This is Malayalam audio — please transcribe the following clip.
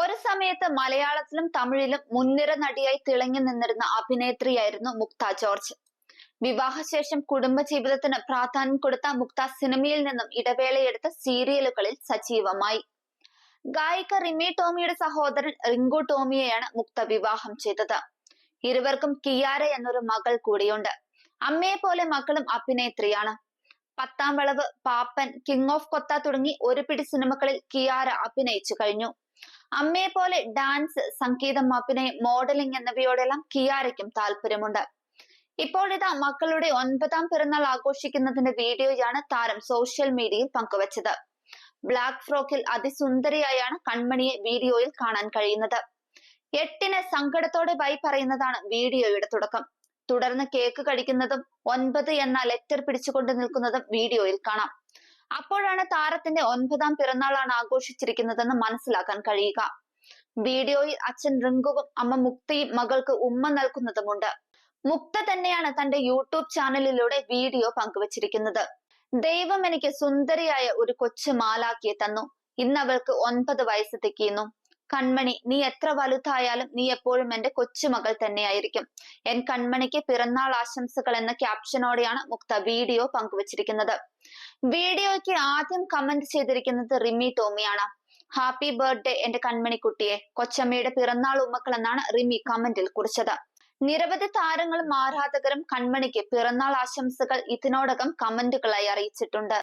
ഒരു സമയത്ത് മലയാളത്തിലും തമിഴിലും മുൻനിര നടിയായി തിളങ്ങി നിന്നിരുന്ന അഭിനേത്രിയായിരുന്നു മുക്ത ജോർജ്. വിവാഹശേഷം കുടുംബജീവിതത്തിന് പ്രാധാന്യം കൊടുത്ത മുക്ത സിനിമയിൽ നിന്നും ഇടവേളയെടുത്ത് സീരിയലുകളിൽ സജീവമായി. ഗായിക റിമി ടോമിയുടെ സഹോദരൻ റിങ്കു ടോമിയെയാണ് മുക്ത വിവാഹം ചെയ്തത്. ഇരുവർക്കും കിയാര എന്നൊരു മകൾ കൂടിയുണ്ട്. അമ്മയെ പോലെ മക്കളും അഭിനേത്രിയാണ്. പത്താം വളവ് പാപ്പൻ കിങ് ഓഫ് കൊത്ത തുടങ്ങി ഒരു പിടി സിനിമകളിൽ കിയാര അഭിനയിച്ചു കഴിഞ്ഞു. അമ്മയെ പോലെ ഡാൻസ് സംഗീതം അഭിനയം മോഡലിംഗ് എന്നിവയോടെല്ലാം കിയാരയ്ക്കും താല്പര്യമുണ്ട്. ഇപ്പോഴിതാ മക്കളുടെ ഒൻപതാം പിറന്നാൾ ആഘോഷിക്കുന്നതിന്റെ വീഡിയോയാണ് താരം സോഷ്യൽ മീഡിയയിൽ പങ്കുവച്ചത്. ബ്ലാക്ക് ഫ്രോക്കിൽ അതിസുന്ദരിയായാണ് കൺമണിയെ വീഡിയോയിൽ കാണാൻ കഴിയുന്നത്. എട്ടിന് സങ്കടത്തോടെ ബൈ പറയുന്നതാണ് വീഡിയോയുടെ തുടക്കം. തുടർന്ന് കേക്ക് കടിക്കുന്നതും ഒൻപത് എന്ന ലെറ്റർ പിടിച്ചുകൊണ്ട് നിൽക്കുന്നതും വീഡിയോയിൽ കാണാം. അപ്പോഴാണ് താരത്തിന്റെ ഒൻപതാം പിറന്നാളാണ് ആഘോഷിച്ചിരിക്കുന്നതെന്ന് മനസ്സിലാക്കാൻ കഴിയുക. വീഡിയോയിൽ അച്ഛൻ റിങ്കുവും അമ്മ മുക്തയും മകൾക്ക് ഉമ്മ നൽകുന്നതുമുണ്ട്. മുക്ത തന്നെയാണ് തന്റെ യൂട്യൂബ് ചാനലിലൂടെ വീഡിയോ പങ്കുവച്ചിരിക്കുന്നത്. ദൈവം എനിക്ക് സുന്ദരിയായ ഒരു കൊച്ചു മാലാക്കിയെ തന്നു. ഇന്ന് അവൾക്ക് ഒൻപത് വയസ്സ് തിക്കിയുന്നു കൺമണി നീ എത്ര വലുതായാലും നീ എപ്പോഴും എന്റെ കൊച്ചുമകൾ തന്നെയായിരിക്കും. എൻ കൺമണിക്ക് പിറന്നാൾ ആശംസകൾ എന്ന ക്യാപ്ഷനോടെയാണ് മുക്ത വീഡിയോ പങ്കുവച്ചിരിക്കുന്നത്. വീഡിയോയ്ക്ക് ആദ്യം കമന്റ് ചെയ്തിരിക്കുന്നത് റിമി ടോമിയാണ്. ഹാപ്പി ബർത്ത്ഡേ എന്റെ കൺമണിക്കുട്ടിയെ. കൊച്ചമ്മയുടെ പിറന്നാൾ ഉമ്മക്കൾ എന്നാണ് റിമി കമന്റിൽ കുറിച്ചത്. നിരവധി താരങ്ങളും ആരാധകരും കൺമണിക്ക് പിറന്നാൾ ആശംസകൾ ഇതിനോടകം കമന്റുകളായി അറിയിച്ചിട്ടുണ്ട്.